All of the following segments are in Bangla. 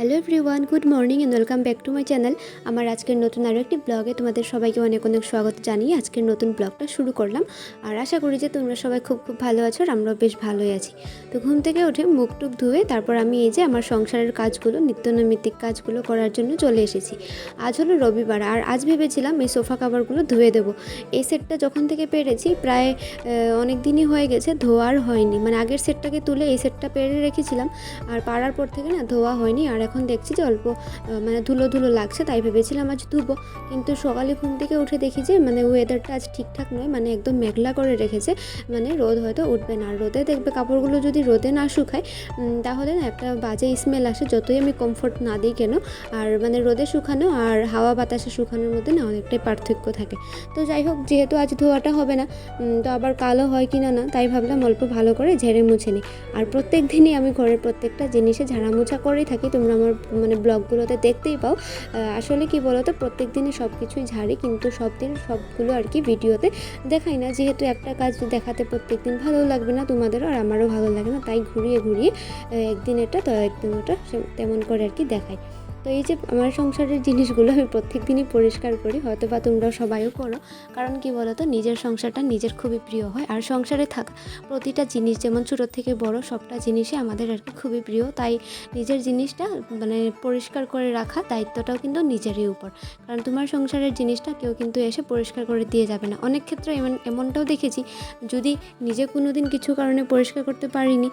Hello everyone good morning and welcome back to my channel আমার আজকের নতুন আরও একটি ব্লগে তোমাদের সবাইকে অনেক অনেক স্বাগত জানিয়ে আজকের নতুন ব্লগটা শুরু করলাম। আর আশা করি যে তোমরা সবাই খুব খুব ভালো আছো আর আমরাও বেশ ভালোই আছি। তো ঘুম থেকে উঠে মুখ টুক ধুয়ে তারপর আমি এই যে আমার সংসারের কাজগুলো, নিত্যনৈমিত্তিক কাজগুলো করার জন্য চলে এসেছি। আজ হলো রবিবার আর আজ ভেবেছিলাম এই সোফা কাভারগুলো ধুয়ে দেবো। এই সেটটা যখন থেকে পেরেছি প্রায় অনেক দিনই হয়ে গেছে, ধোয়ার হয়নি। মানে আগের সেটটাকে তুলে এই সেটটা পেরে রেখেছিলাম, আর পাড়ার পর থেকে না ধোয়া হয়নি। আর এখন দেখছি যে অল্প মানে ধুলো ধুলো লাগছে, তাই ভেবেছিলাম আজ ধুবো। কিন্তু সকালে ঘুম থেকে উঠে দেখি যে মানে ওয়েদারটা আজ ঠিকঠাক নয় মানে একদম মেঘলা করে রেখেছে। মানে রোদ হয়তো উঠবে না। আর রোদে দেখবে কাপড়গুলো যদি রোদে না শুকায় তাহলে না একটা বাজে স্মেল আসে, যতই আমি কমফোর্ট না দিই কেন। আর মানে রোদে শুকানো আর হাওয়া বাতাসে শুকানোর মধ্যে না অনেকটাই পার্থক্য থাকে। তো যাই হোক, যেহেতু আজ ধোয়াটা হবে না তো আবার কালো হয় কি না না তাই ভাবলাম অল্প ভালো করে ঝেড়ে মুছে নিই। আর প্রত্যেক দিনই আমি ঘরের প্রত্যেকটা জিনিসে ঝাড়া মোছা করেই থাকি, তোমরা আমার মানে ব্লগগুলোতে দেখতেই পাও। আসলে কি বলো তো প্রত্যেক দিনই সব কিছুই ঝাড়ি, কিন্তু সব দিন সবগুলো আর কি ভিডিওতে দেখাই না। যেহেতু একটা কাজ দেখাতে প্রত্যেক দিন ভালো লাগবে না, তোমাদেরও আর আমারও ভালো লাগে না, তাই ঘুরিয়ে ঘুরিয়ে একদিন এটা, তো একদিন ওটা তেমন করে আর কি দেখাই। তো এই যে আমার সংসারের জিনিসগুলো আমি প্রত্যেক দিনই পরিষ্কার করি হয়তো বা তোমরাও সবাইও করো। কারণ কি বলো তো নিজের সংসারটা নিজের খুবই প্রিয় হয়। আর সংসারে থাকা, প্রতিটা জিনিস যেমন ছোটো থেকে বড়, সবটা জিনিসই আমাদের আর কি খুবই প্রিয়। তাই নিজের জিনিসটা মানে পরিষ্কার করে রাখা দায়িত্বটাও কিন্তু নিজেরই উপর। কারণ তোমার সংসারের জিনিসটা কেউ কিন্তু এসে পরিষ্কার করে দিয়ে যাবে না। অনেক ক্ষেত্রে এমন, এমনটাও দেখেছি, যদি নিজে কোনো দিন কিছু কারণে পরিষ্কার করতে পারিনি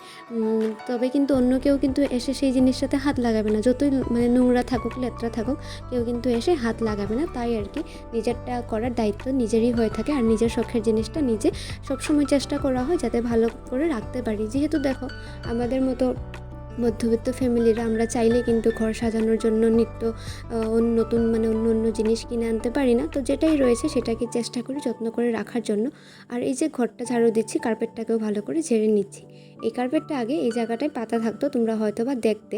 তবে কিন্তু অন্য কেউ কিন্তু এসে সেই জিনিসটাতে হাত লাগাবে না। যতই মানে নোংরা থাকুক, লেত্রা থাকুক, কেউ কিন্তু এসে হাত লাগাবে না। তাই আর কি, নিজেরটা করার দায়িত্ব নিজেরই হয়ে থাকে আর নিজের শখের জিনিসটা নিজে সবসময় চেষ্টা করা হয় যাতে ভালো করে রাখতে পারি। যেহেতু দেখো, আমাদের মতো মধ্যবিত্ত ফ্যামিলিরা আমরা চাইলে কিন্তু ঘর সাজানোর জন্য নিত্য নতুন মানে অন্য অন্য জিনিস কিনে আনতে পারি না। তো যেটাই রয়েছে সেটাকে চেষ্টা করি যত্ন করে রাখার জন্য। আর এই যে ঘরটা ঝাড়ু দিচ্ছি কার্পেটটাকেও ভালো করে ঝেড়ে নিচ্ছি। এই কার্পেটটা আগে এই জায়গাটায় পাতা থাকতো, তোমরা হয়তো বা দেখতে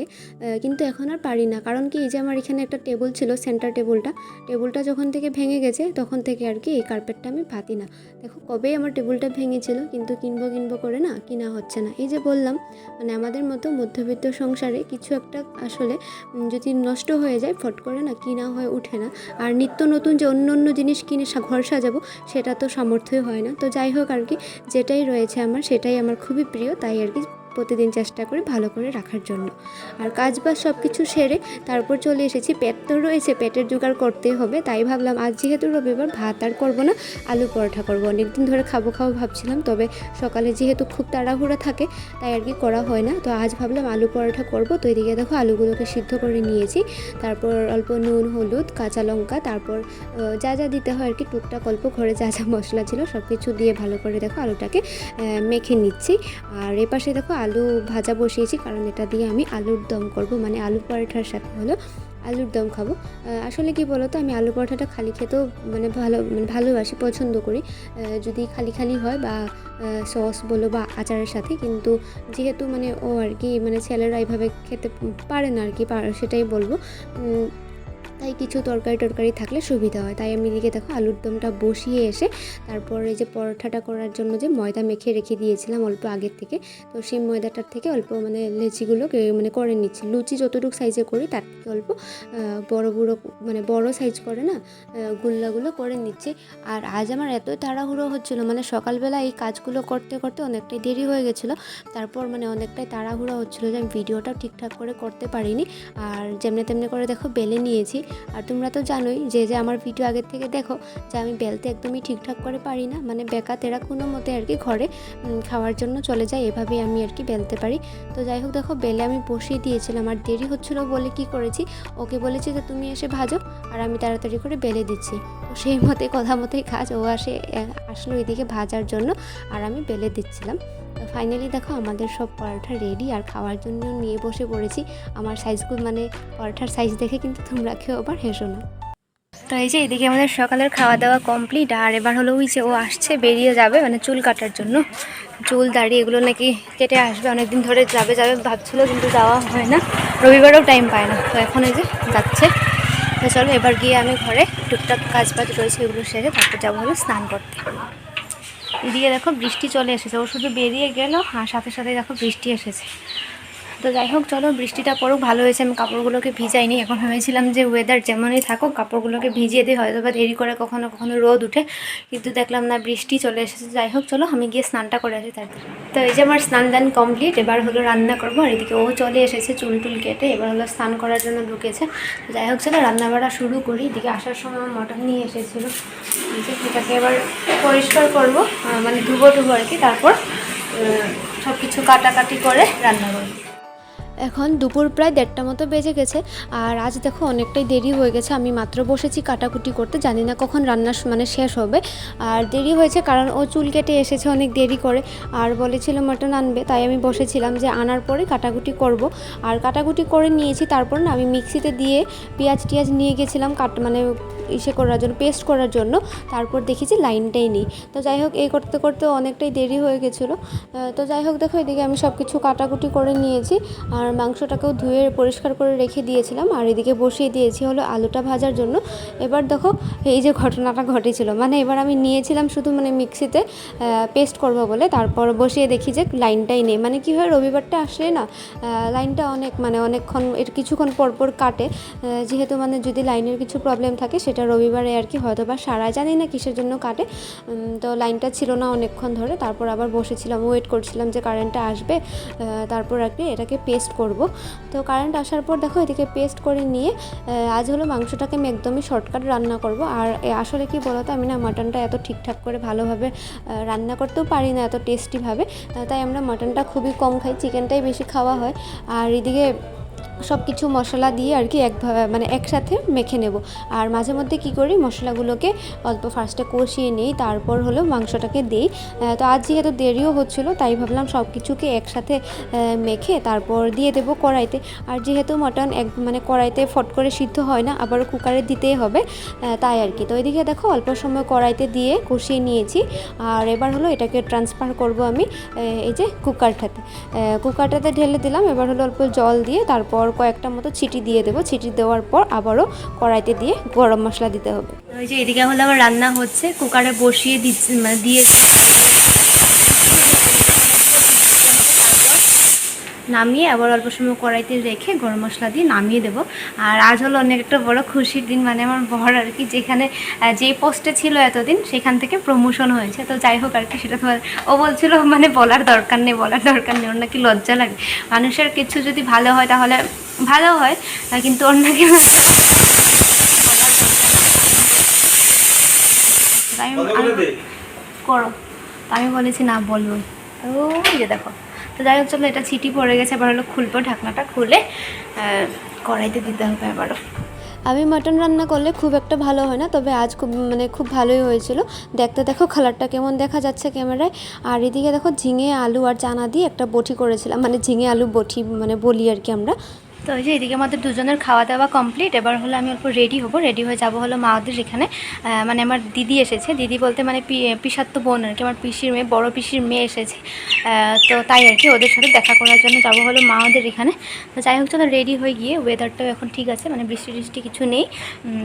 কিন্তু এখন আর পারি না। কারণ কি, এই যে আমার এখানে একটা টেবিল ছিল সেন্টার টেবিলটা টেবিলটা যখন থেকে ভেঙে গেছে, তখন থেকে আর কি এই কার্পেটটা আমি পাতি না। দেখো কবেই আমার টেবিলটা ভেঙেছিল, কিন্তু কিনবো কিনবো করে না, কিনা হচ্ছে না। এই যে বললাম মানে আমাদের মতো মধ্যবিত্ত সংসারে কিছু একটা আসলে যদি নষ্ট হয়ে যায়, ফট করে না কিনা হয়ে ওঠে না। আর নিত্য নতুন যে অন্য অন্য জিনিস কিনে ঘর সাজাবো, সেটা তো সামর্থ্যই হয় না। তো যাই হোক আর কি, যেটাই রয়েছে আমার, সেটাই আমার খুবই প্রিয়, তাই আর কি প্রতিদিন চেষ্টা করি ভালো করে রাখার জন্য। আর কাজ বাজ সব কিছু সেরে তারপর চলে এসেছি। পেট তো রয়েছে, পেটের জোগাড় করতেই হবে। তাই ভাবলাম, আজ যেহেতু রবিবার, ভাত আর করব না, আলু পরোটা করব। অনেকদিন ধরে খাব খাব ভাবছিলাম, তবে সকালে যেহেতু খুব তাড়াহুড়া থাকে, তাই আর কি করা হয় না। তো আজ ভাবলাম আলু পরোটা করব। তো এদিকে দেখো আলুগুলোকে সিদ্ধ করে নিয়েছি। তারপর অল্প নুন, হলুদ, কাঁচা লঙ্কা, তারপর যা যা দিতে হয় আর কি, টুকটাক অল্প ঘরে যা যা মশলা ছিল সব কিছু দিয়ে ভালো করে দেখো আলুটাকে মেখে নিচ্ছি। আর এ পাশে দেখো আলু ভাজা বসিয়েছি, কারণ এটা দিয়ে আমি আলুর দম করব। মানে আলু পরোটার সাথে হলো আলুর দম খাব। আসলে কি বলো তো আমি আলু পরোটাটা খালি খেতেও মানে ভালো মানে ভালোবাসি, পছন্দ করি। যদি খালি খালি হয় বা সস বলো বা আচারের সাথে, কিন্তু যেহেতু মানে ও আর কি মানে ছেলেরা এইভাবে খেতে পারে না আর কি সেটাই বলব। তাই কিছু তরকারি টরকারি থাকলে সুবিধা হয়। তাই আমি এদিকে দেখো আলুর দমটা বসিয়ে এসে তারপর এই যে পরোটাটা করার জন্য যে ময়দা মেখে রেখে দিয়েছিলাম অল্প আগের থেকে, তো সেই ময়দাটার থেকে অল্প মানে লেচিগুলো মানে করে নিচ্ছি। লুচি যতটুকু সাইজে করি তার থেকে অল্প বড় বুড়ো মানে বড় সাইজ করে না গুল্লাগুলো করে নিচ্ছি। আর আজ আমার এতই তাড়াহুড়ো হচ্ছিল মানে সকালবেলা এই কাজগুলো করতে করতে অনেকটাই দেরি হয়ে গেছিল। তারপর মানে অনেকটাই তাড়াহুড়ো হচ্ছিল যে আমি ভিডিওটাও ঠিকঠাক করে করতে পারিনি। আর যেমনি তেমনি করে দেখো বেলে নিয়েছি। আর তোমরা তো জানোই যে যে আমার ভিডিও আগের থেকে দেখো যে আমি বেলতে একদমই ঠিকঠাক করে পারি না। মানে বেকাতেরা কোনো মতে আর কি ঘরে খাওয়ার জন্য চলে যায়। এভাবে আমি আর কি বেলতে পারি। তো যাই হোক, দেখো বেলে আমি বসিয়ে দিয়েছিলাম। আর দেরি হচ্ছিল বলে কি করেছি? ওকে বলেছি যে, তুমি এসে ভাজো। আর আমি তাড়াতাড়ি করে বেলে দিচ্ছি। সেই মতে, কথা মতোই কাজ ও আসে আসলো এদিকে ভাজার জন্য, আর আমি বেলে দিচ্ছিলাম। তো ফাইনালি দেখো আমাদের সব পরোটা রেডি আর খাওয়ার জন্য নিয়ে বসে পড়েছি। আমার সাইজগুলো মানে পরোটার সাইজ দেখে কিন্তু তোমরা কেউ আবার হেসো না। তো এই যে এদিকে আমাদের সকালের খাওয়া দাওয়া কমপ্লিট আর এবার হলো ওই যে ও আসছে, বেরিয়ে যাবে মানে চুল কাটার জন্য। চুল, দাড়ি এগুলো নাকি কেটে আসবে, অনেকদিন ধরে যাবে যাবে, ভাবছিল, কিন্তু যাওয়া হয় না। রবিবারেও টাইম পায় না। তো এখন এই যে যাচ্ছে। চলো, এবার গিয়ে আমি ঘরে টুকটাক কাজ বাজ রয়েছে, এগুলো সেরে তারপর যাব হলো স্নান করতে। দিয়ে দেখো বৃষ্টি চলে এসেছে, ও শুধু বেরিয়ে গেল, আর সাথে সাথে দেখো বৃষ্টি এসেছে। তো যাই হোক, চলো, বৃষ্টিটা পড়ুক, ভালো হয়েছে। আমি কাপড়গুলোকে ভিজাইনি। এখন ভেবেছিলাম যে ওয়েদার যেমনই থাকুক, কাপড়গুলোকে ভিজিয়ে দিই। হয়তো বা দেরি করে কখনো কখনো রোদ উঠে, কিন্তু দেখলাম না, বৃষ্টি চলে এসেছে। যাই হোক, চলো, আমি গিয়ে স্নানটা করে আসি তাড়াতাড়ি তো এই যে আমার স্নান দান কমপ্লিট এবার হলো রান্না করব। আর এদিকে ও চলে এসেছে চুল টুল কেটে, এবার হলো স্নান করার জন্য ঢুকেছে। যাই হোক, চলো রান্না বাড়া শুরু করি। এদিকে আসার সময় আমার মটন নিয়ে এসেছিল। সেটাকে এবার পরিষ্কার করব মানে ধুবো ধুবো আর কি। তারপর সব কিছু কাটাকাটি করে রান্না করব। এখন দুপুর প্রায় দেড়টা মতো বেজে গেছে, আর আজ দেখো অনেকটাই দেরি হয়ে গেছে। আমি মাত্র বসেছি কাটাকুটি করতে, জানি না কখন রান্না মানে শেষ হবে। আর দেরি হয়েছে কারণ ও চুল কেটে এসেছে, অনেক দেরি করে। আর বলেছিল মটন আনবে, তাই আমি বসেছিলাম যে আনার পরে কাটাকুটি করব। আর কাটাকুটি করে নিয়েছি, তারপর না আমি মিক্সিতে দিয়ে পেঁয়াজ টিয়াজ নিয়ে গেছিলাম কাট মানে ইসে করার জন্য, পেস্ট করার জন্য। তারপর দেখি যে লাইনটাই নেই। তো যাই হোক, এই করতে করতে অনেকটাই দেরি হয়ে গেছিল। তো যাই হোক, দেখো এদিকে আমি সব কিছু কাটাকুটি করে নিয়েছি। আর মাংসটাকেও ধুয়ে পরিষ্কার করে রেখে দিয়েছিলাম আর এদিকে বসিয়ে দিয়েছি হলো আলুটা ভাজার জন্য। এবার দেখো এই যে ঘটনাটা ঘটেছিল মানে এবার আমি নিয়েছিলাম শুধু মানে মিক্সিতে পেস্ট করব বলে, তারপর বসিয়ে দেখি যে লাইনটাই নেই। মানে কি হয়, রবিবারটা আসলে না লাইনটা অনেক মানে অনেকক্ষণ, এর কিছুক্ষণ পর পর কাটে। যেহেতু মানে যদি লাইনের কিছু প্রবলেম থাকে, সেটা রবিবারে আর কি হয়তো বা সারা জানি না কিসের জন্য কাটে। তো লাইনটা ছিল না অনেকক্ষণ ধরে, তারপর আবার বসেছিলাম ওয়েট করছিলাম যে কারেন্টটা আসবে। তারপর আর কি এটাকে পেস্ট করব। তো কারেন্ট আসার পর দেখো এদিকে পেস্ট করে নিয়ে আজ হলো মাংসটাকে আমি একদমই শর্টকাট রান্না করব। আর আসলে কি বলতো, আমি না মাটনটা এত ঠিকঠাক করে ভালোভাবে রান্না করতেও পারি না এত টেস্টিভাবে তাই আমরা মাটনটা খুবই কম খাই চিকেনটাই বেশি খাওয়া হয়। আর এদিকে সব কিছু মশলা দিয়ে আর কি এক মানে একসাথে মেখে নেব। আর মাঝে মধ্যে কি করি, মশলাগুলোকে অল্প ফার্স্টে কষিয়ে নিই, তারপর হলো মাংসটাকে দিই। তো আজ যেহেতু দেরিও হচ্ছিল, তাই ভাবলাম সব কিছুকে একসাথে মেখে তারপর দিয়ে দেবো কড়াইতে। আর যেহেতু মটন এক মানে কড়াইতে ফট করে সিদ্ধ হয় না আবার কুকারে দিতেই হবে তাই আর কি। তো এদিকে দেখো, অল্প সময় কড়াইতে দিয়ে কষিয়ে নিয়েছি। আর এবার হলো এটাকে ট্রান্সফার করব আমি এই যে কুকারটাতে। কুকারটাতে ঢেলে দিলাম, এবার হলো অল্প জল দিয়ে তারপর কয়েকটা মতো ছিটি দিয়ে দেবো। ছিটি দেওয়ার পর আবারও কড়াইতে দিয়ে গরম মশলা দিতে হবে। ওই যে এদিকে হলো আবার রান্না হচ্ছে। কুকারে বসিয়ে দিচ্ছে মানে নামিয়ে আবার অল্প সময় কড়াইতে রেখে গরম মশলা দিয়ে নামিয়ে দেবো। আর আজ হলো অনেক একটা বড় খুশির দিন মানে আমার বর আর কি যেখানে যে পোস্টে ছিল এতদিন সেখান থেকে প্রমোশন হয়েছে। তো যাই হোক আর কি সেটা তোমার ও বলছিল মানে বলার দরকার নেই বলার দরকার নেই ওর নাকি লজ্জা লাগে। মানুষের কিছু যদি ভালো হয় তাহলে ভালো হয় কিন্তু ওর নাকি করো। আমি বলেছি না বলব ওই যে দেখো। তো যাই হোক, চলো, এটা ছিটি পড়ে গেছে, এবার হলো খুলবো ঢাকনাটা খুলে কড়াইতে দিতে হবে আবারও। আমি মাটন রান্না করলে খুব একটা ভালো হয় না, তবে আজ খুব মানে খুব ভালোই হয়েছিল। দেখতে দেখো কালারটা কেমন দেখা যাচ্ছে ক্যামেরায়। আর এদিকে দেখো ঝিঙে, আলু আর চানা দিয়ে একটা বটি করেছিলাম মানে ঝিঙে, আলু বটি মানে বলি আর কি আমরা। তো ওই যে এদিকে আমাদের দুজনের খাওয়া দাওয়া কমপ্লিট এবার হলো আমি অল্প রেডি হব। রেডি হয়ে যাব হলো মাওদের এখানে। মানে আমার দিদি এসেছে। দিদি বলতে মানে পিসাত্ত বোন আর কি, আমার পিসির মেয়ে, বড় পিসির মেয়ে এসেছে। তো তাই আর কি ওদের সাথে দেখা করার জন্য যাব হলো মাওদের এখানে। তো যাই হোক, চলো রেডি হয়ে গিয়ে ওয়েদারটাও এখন ঠিক আছে মানে বৃষ্টি টিষ্টি কিছু নেই।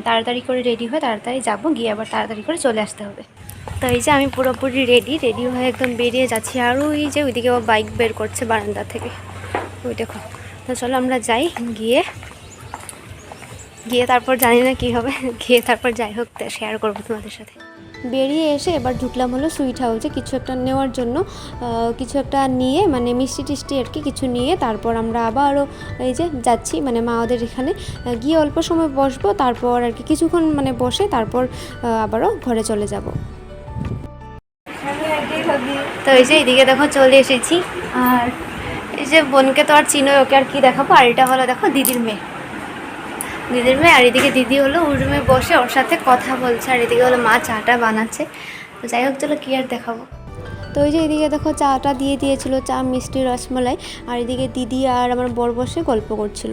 তাড়াতাড়ি করে রেডি হয়ে তাড়াতাড়ি যাব, গিয়ে আবার তাড়াতাড়ি করে চলে আসতে হবে। তো এই যে আমি পুরোপুরি রেডি রেডি হয়ে একদম বেরিয়ে যাচ্ছি। আর ওই যে ওইদিকে ও বাইক বের করছে বারান্দা থেকে। ওই দেখো। তো চলো আমরা যাই গিয়ে গিয়ে তারপর জানি না কী হবে। গিয়ে তারপর যাই হোক শেয়ার করব তোমাদের সাথে। বেরিয়ে এসে এবার ঢুকলাম হলো সুইট হাউসে কিছু একটা নেওয়ার জন্য কিছু একটা নিয়ে মানে মিষ্টি টিষ্টি আর কি কিছু নিয়ে তারপর আমরা আবারও এই যে যাচ্ছি মানে মা ওদের এখানে গিয়ে অল্প সময় বসবো তারপর আর কি কিছুক্ষণ মানে বসে তারপর আবারও ঘরে চলে যাব। তো এই যে এদিকে দেখো চলে এসেছি আর এই যে বোনকে তো আর চিনো ওকে আর কি দেখাবো? আর এটা হলো দেখো দিদির মেয়ে। দিদির মেয়ে, আর এদিকে দিদি হলো ওর রুমে বসে ওর সাথে কথা বলছে, আর এদিকে হলো মা চাটা বানাচ্ছে। তো যাই হোক, চলো কি আর দেখাবো। তো ওই যে এদিকে দেখো চাটা দিয়ে দিয়েছিল, চা, মিষ্টি, রসমলাই, আর এদিকে দিদি আর আমার বর বসে গল্প করছিল।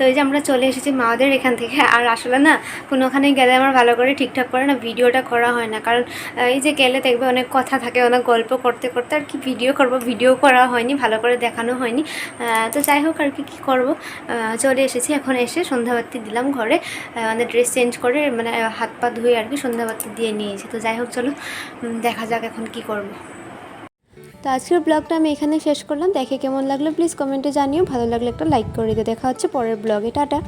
তো এই যে আমরা চলে এসেছি মাদের এখান থেকে। আর আসলে না কোনোখানে গেলে আমার ভালো করে ঠিকঠাক করে না ভিডিওটা করা হয় না। কারণ এই যে গেলে দেখবে অনেক কথা থাকে, অনেক গল্প করতে করতে আর কি ভিডিও করব, ভিডিও করা হয়নি, ভালো করে দেখানো হয়নি। তো যাই হোক আর কি, কী করব? চলে এসেছি এখন এসে সন্ধ্যাবাতি দিলাম ঘরে। মানে ড্রেস চেঞ্জ করে মানে হাত পা ধুয়ে আর কি সন্ধ্যাবাতি দিয়ে নিয়েছি। তো যাই হোক, চলো দেখা যাক এখন কি করব। তো আজকের ব্লগটা আমি এখানে শেষ করলাম। দেখে কেমন লাগল প্লিজ কমেন্টে জানিও। ভালো লাগলে একটা লাইক করে দিও। দেখা হচ্ছে পরের ব্লগে। টাটা।